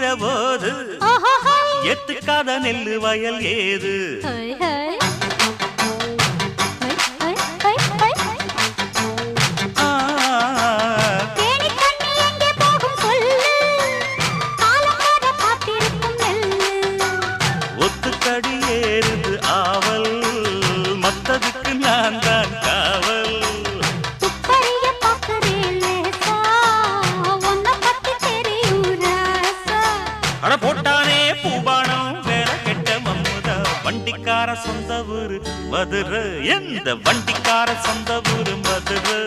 போது ஆஹாஹா. எத்துக்காத நெல்லு வயல் ஏது? ஒத்துக்கடி ஏறுது ஆவல். மத்ததுக்கு நான் தான் காவல். அட போட்டானே பூபானம் வேற கெட்ட மம்முதா. வண்டிக்கார சொந்த ஊரு மதுரை. எந்த வண்டிக்கார சொந்த ஊரு மதுரை?